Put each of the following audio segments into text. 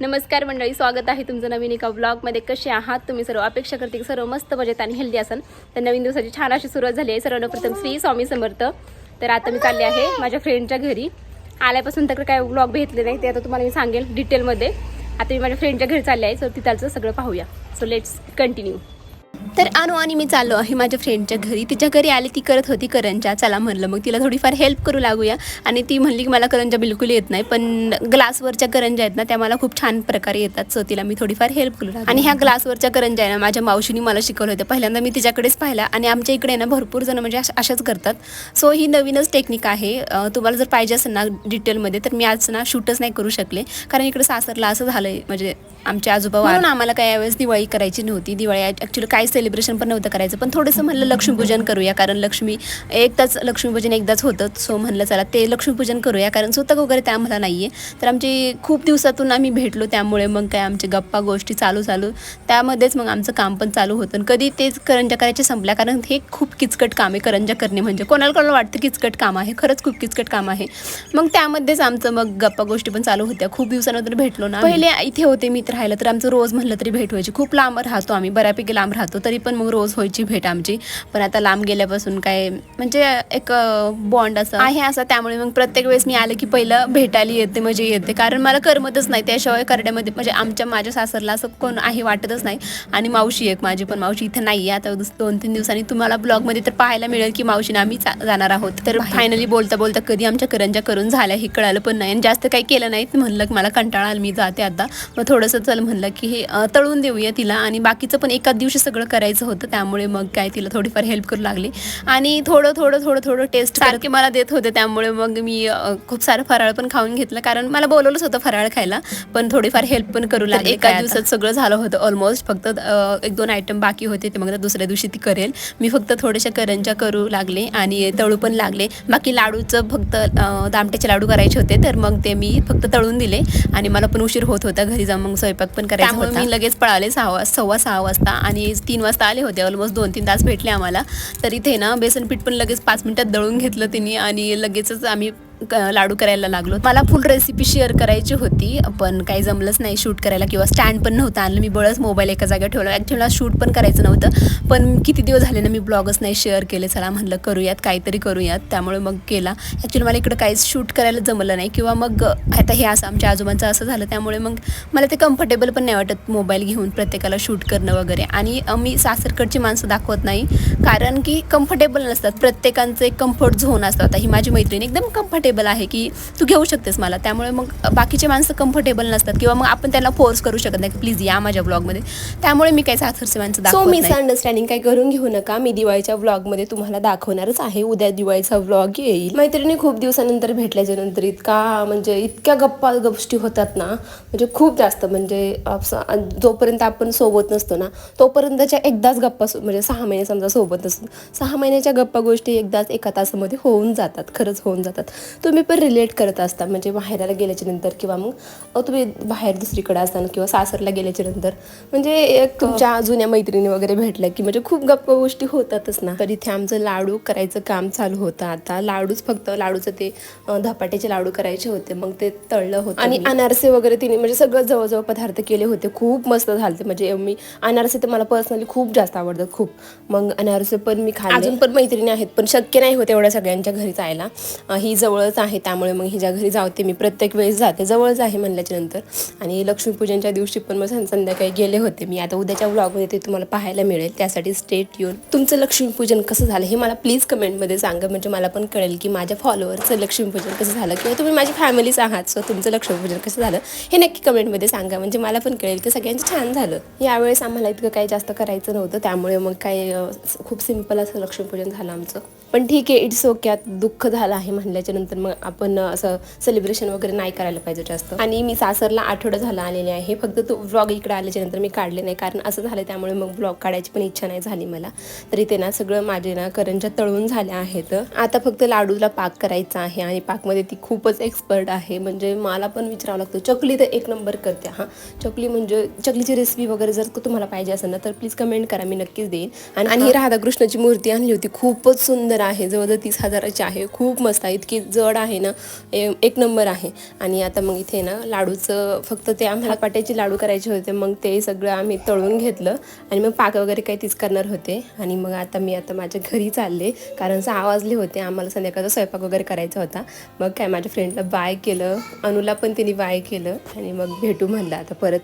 नमस्कार मंडळी स्वागत आहे तुमचं नवीन एका ब्लॉगमध्ये कसे आहात तुम्ही सर्व? अपेक्षा करते की सर्व मस्त मजेत आणि हेल्दी असाल तर नवीन दिवसाची छान अशी सुरुवात झाली आहे. सर्वप्रथम श्री स्वामी समर्थ. तर आता मी चालले आहे माझ्या फ्रेंडच्या घरी. आल्यापासून तर काय ब्लॉग भेटले नाही ते आता तुम्हाला मी सांगेल डिटेलमध्ये आता मी माझ्या फ्रेंडच्या घरी चालले आहे सो तिथालचं सगळं पाहूया. सो लेट्स कंटिन्यू तर अनु आणि मी चाललो आहे माझ्या फ्रेंडच्या घरी. तिच्या घरी आली ती करत होती करंजा. चला म्हणलं मग तिला थोडीफार हेल्प करू लागूया. आणि ती म्हणली की मला करंजा बिलकुल येत नाही पण ग्लासवरच्या करंजा आहेत ना त्या मला खूप छान प्रकारे येतात. सो तिला मी थोडीफार हेल्प करू लागली. आणि ह्या ग्लासवरच्या करंजा आहे ना माझ्या मावशीने मला शिकवलं होतं. पहिल्यांदा मी तिच्याकडेच पाहिला आणि आमच्या इकडे ना भरपूर जण म्हणजे अशाच करतात. सो ही नवीनच टेक्निक आहे. तुम्हाला जर पाहिजे असेल ना डिटेलमध्ये तर मी आज ना शूटच नाही करू शकले. कारण इकडे सासरला असं झालं आहे म्हणजे आमचे आजोबा म्हणून आम्हाला काय यावेळेस दिवाळी करायची नव्हती. दिवाळी ॲक्च्युली काही सेलिब्रेशन पण नव्हतं करायचं. पण थोडंसं म्हणलं लक्ष्मीपूजन करूया कारण लक्ष्मी एकदाच लक्ष्मीपूजन एकदाच होतं. सो म्हणलं चला ते लक्ष्मीपूजन करूया कारण सुतक वगैरे ते आम्हाला नाही आहे तर आमची खूप दिवसातून आम्ही भेटलो त्यामुळे मग काय आमचे गप्पा गोष्टी चालू चालू. त्यामध्येच मग आमचं काम पण चालू होतं. कधी तेच करंजा करायचे संपल्या कारण हे खूप किचकट काम आहे करंजा करणे म्हणजे. कोणाला कोणाला वाटतं किचकट काम आहे? खरंच खूप किचकट काम आहे. मग त्यामध्येच आमचं मग गप्पा गोष्टी पण चालू होत्या. खूप दिवसानंतर भेटलो ना पहिले इथे होते मी राहिलं तर आमचं रोज म्हणलं तरी भेट व्हायची. खूप लांब राहतो आम्ही बऱ्यापैकी लांब राहतो तरी पण मग रोज व्हायची भेट आमची. पण आता लांब गेल्यापासून काय म्हणजे एक बॉन्ड असं आहे असं. त्यामुळे मग प्रत्येक वेळेस मी आले की पहिलं भेटायला येते म्हणजे येते. कारण मला करमतच नाही त्याशिवाय करड्यामध्ये म्हणजे आमच्या माझ्या सासरला असं कोण आहे वाटतच नाही. आणि मावशी एक माझी पण मावशी इथे नाही आहे आता दुस- दोन तीन दिवसांनी तुम्हाला ब्लॉगमध्ये तर पाहायला मिळेल की मावशीने आम्ही जाणार आहोत. तर फायनली बोलता बोलता कधी आमच्या करंजा करून झाल्या हे कळालं पण नाही. आणि जास्त काही केलं नाही म्हणलं की मला कंटाळा आला मी जाते आता. मग थोडंसं चल म्हणलं की हे तळून देऊया तिला आणि बाकीचं पण एकाच दिवशी सगळं करायचं होतं त्यामुळे मग काय तिला थोडीफार हेल्प करू लागली. आणि थोडं थोडं थोडं थोडं टेस्ट सारखे मला देत होते त्यामुळे मग मी खूप सारं फराळ पण खाऊन घेतलं. कारण मला बोलवलंच होतं फराळ खायला पण थोडीफार हेल्प पण करू लागली. एका दिवसात सगळं झालं होतं ऑलमोस्ट फक्त एक दोन आयटम बाकी होते ते मग दुसऱ्या दिवशी ती करेल. मी फक्त थोड्याशा करंजा करू लागले आणि तळू पण लागले. बाकी लाडूचं फक्त दामट्याचे लाडू करायचे होते तर मग ते मी फक्त तळून दिले आणि मला पण उशीर होत होता घरी जाऊन. मग स्वयंपाक पण करायचा होता. मी लगेच पळाले सहा वाज सव्वा सहा वाजता आणि तीन वाजता आले होते. ऑलमोस्ट दोन तीन तास भेटले आम्हाला. तर इथे ना बेसन पीठ पण लगेच पाच मिनिटात दळून घेतलं तिने आणि लगेचच आम्ही लाडू करायला लागलो. मला फुल रेसिपी शेअर करायची होती पण काही जमलंच नाही शूट करायला किंवा स्टँड पण नव्हतं आणलं. मी बळच मोबाईल एका जागेवर ठेवला. ॲक्च्युली मला शूट पण करायचं नव्हतं पण किती दिवस झाले ना मी ब्लॉगच नाही शेअर केले. चला म्हणलं करूयात काहीतरी करूयात. त्यामुळे मग केला. ॲक्च्युली मला इकडं काहीच शूट करायला जमलं नाही किंवा मग आता हे असं आमच्या आजोबांचं असं झालं त्यामुळे मग मला ते कम्फर्टेबल पण नाही वाटत मोबाईल घेऊन प्रत्येकाला शूट करणं वगैरे. आणि मी सासरकडची माणसं दाखवत नाही कारण की कम्फर्टेबल नसतात. प्रत्येकांचं एक कम्फर्ट झोन असतं. आता ही माझी मैत्रीण एकदम कम्फर्टेबल आहे की तू घेऊ शकतेस मला. त्यामुळे मग बाकीचे माणसं कम्फर्टेबल नसतात किंवा मग आपण त्यांना फोर्स करू शकत नाही प्लीज या माझ्या ब्लॉगमध्ये त्यामुळे मी काही सासरचे माणसं सो मिसअंडरस्टँडिंग काही करून घेऊ नका. मी दिवाळीच्या व्लॉगमध्ये तुम्हाला दाखवणारच आहे. उद्या दिवाळीचा व्लॉग येईल. मैत्रिणी खूप दिवसानंतर भेटल्याच्या नंतर इतका म्हणजे इतक्या गप्पा गोष्टी होतात ना म्हणजे खूप जास्त म्हणजे जोपर्यंत आपण सोबत नसतो ना तोपर्यंतच्या एकदाच गप्पा म्हणजे सहा महिने समजा सोबत नसतो सहा महिन्याच्या गप्पा गोष्टी एकदाच एका तासामध्ये होऊन जातात खरंच होऊन जातात. तुम्ही पण रिलेट करत असता म्हणजे बाहेरला गेल्याच्यानंतर किंवा मग तुम्ही बाहेर दुसरीकडे असताना किंवा सासरला गेल्याच्यानंतर म्हणजे एक तुमच्या जुन्या मैत्रिणी वगैरे भेटल्या की म्हणजे खूप गप्पा गोष्टी होतातच ना. तर इथे आमचं लाडू करायचं काम चालू होतं. आता लाडूच फक्त लाडूचं ते धपाट्याचे लाडू करायचे होते. मग ते तळलं होतं आणि अनारसे वगैरे तिने म्हणजे सगळं जवळजवळ पदार्थ केले होते. खूप मस्त झाले म्हणजे मी अनारसे तर मला पर्सनली खूप जास्त आवडतात. खूप. मग अनारसे पण मी खाल्ले. अजून पण मैत्रिणी आहेत पण शक्य नाही होत एवढ्या सगळ्यांच्या घरी जायला. ही जवळच आहे त्यामुळे मग हिच्या घरी जाते मी. प्रत्येक वेळेस जाते जवळच आहे म्हणल्याच्या नंतर. आणि लक्ष्मीपूजनच्या दिवशी पण मग संध्याकाळी गेले होते मी. आता उद्याच्या व्लॉगमध्ये ते तुम्हाला पाहायला मिळेल. त्यासाठी स्टेट येऊन तुमचं लक्ष्मीपूजन कसं झालं हे मला प्लीज कमेंटमध्ये सांगा. म्हणजे मला पण कळेल की माझ्या फॉलोअरचं लक्ष्मीपूजन कसं झालं किंवा तुम्ही माझी फॅमिलीच आहात सो तुमचं लक्ष्मीपूजन कसं झालं हे नक्की कमेंटमध्ये सांगा. म्हणजे मला पण कळेल की सगळ्यांचं छान झालं. यावेळेस आम्हाला इतकं काही जास्त करायचं नव्हतं. त्यामुळे मग काय खूप सिंपल असं लक्ष्मीपूजन झालं आमचं. पण ठीक आहे इट्स ओके दुःख झालं आहे म्हणल्याच्या नंतर मग आपण असं सेलिब्रेशन वगैरे नाही करायला पाहिजे जास्त. आणि मी सासरला आठवडा झाला आलेले आहे. फक्त तो व्लॉग इकडे आल्याच्यानंतर मी काढले नाही. कारण असं झालं त्यामुळे मग व्लॉग काढायची पण इच्छा नाही झाली मला. तरी ते ना सगळं माझे ना करंजा तळून झाल्या आहेत. आता फक्त लाडूला पाक करायचा आहे आणि पाकमध्ये ती खूपच एक्सपर्ट आहे. म्हणजे मला पण विचारावं लागतं. चकली तर एक नंबर करते हां. चकली म्हणजे चकलीची रेसिपी वगैरे जर तुम्हाला पाहिजे असेल ना तर प्लीज कमेंट करा. मी नक्कीच देईन. आणि ही राधा राधाकृष्णाची मूर्ती आणली होती. खूपच सुंदर आहे. जवळजवळ तीस हजाराची आहे. खूप मस्त आहे. इतकी जड आहे ना एक नंबर आहे. आणि आता मग इथे ना लाडूचं फक्त ते आम्हाला पाट्याचे लाडू करायचे होते मग ते सगळं आम्ही तळून घेतलं. आणि मग पाक वगैरे काही तीच करणार होते. आणि मग आता मी आता माझ्या घरी चालले कारण सहा वाजले होते आम्हाला संध्याकाळचा स्वयंपाक वगैरे करायचा होता. मग काय माझ्या फ्रेंडला बाय केलं अनुला पण तिने बाय केलं. आणि मग भेटू म्हणलं आता परत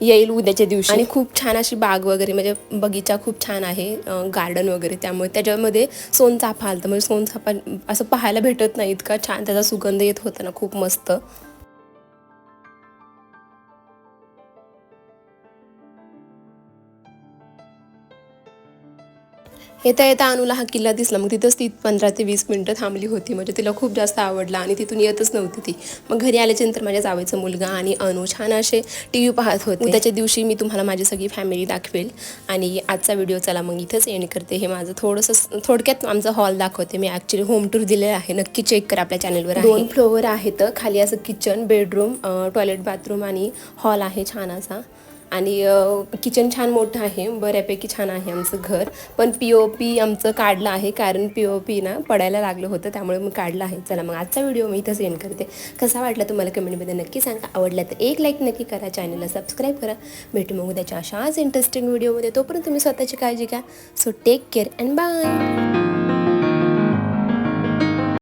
येईल उद्याच्या दिवशी. आणि खूप छान अशी बाग वगैरे म्हणजे बगीचा खूप छान आहे गार्डन वगैरे. त्यामुळे त्याच्यामध्ये सोनचाफा आलतं. म्हणजे सोनचाफा असं पाहायला भेटत नाही इतका. छान त्याचा सुगंध येत होता ना खूप मस्त. येता येता अनुला हा किल्ला दिसला. मग तिथंच ती पंधरा ते वीस मिनटं थांबली होती. म्हणजे तिला खूप जास्त आवडला आणि तिथून येतच नव्हती ती. मग घरी आल्याच्यानंतर माझ्या जावेचा मुलगा आणि अनु छान असे टी व्ही पाहत होते. त्याच्या दिवशी मी तुम्हाला माझी सगळी फॅमिली दाखवेल. आणि आजचा व्हिडिओ चला मग इथंच एंड करते. हे माझं थोडंसं थोडक्यात आमचा हॉल दाखवते. मी ॲक्च्युली होम टूर दिलेलं आहे. नक्की चेक करा आपल्या चॅनलवर दोन फ्लोअर आहेत. खाली असं किचन बेडरूम टॉयलेट बाथरूम आणि हॉल आहे छान असा. आणि किचन छान मोठं आहे. बऱ्यापैकी छान आहे आमचं घर. पण पी ओ पी आमचं काढलं आहे. कारण पी ओ पी ना पडायला लागलं होतं. त्यामुळे मी काढलं आहे. चला मग आजचा व्हिडिओ मी इथंच एंड करते. कसा वाटला तुम्हाला कमेंटमध्ये नक्की सांगा. आवडला तर एक लाईक नक्की करा. चॅनलला सबस्क्राईब करा. भेटू मग उद्याच्या अशाच इंटरेस्टिंग व्हिडिओमध्ये तोपर्यंत तुम्ही स्वतःची काळजी घ्या. So take care and bye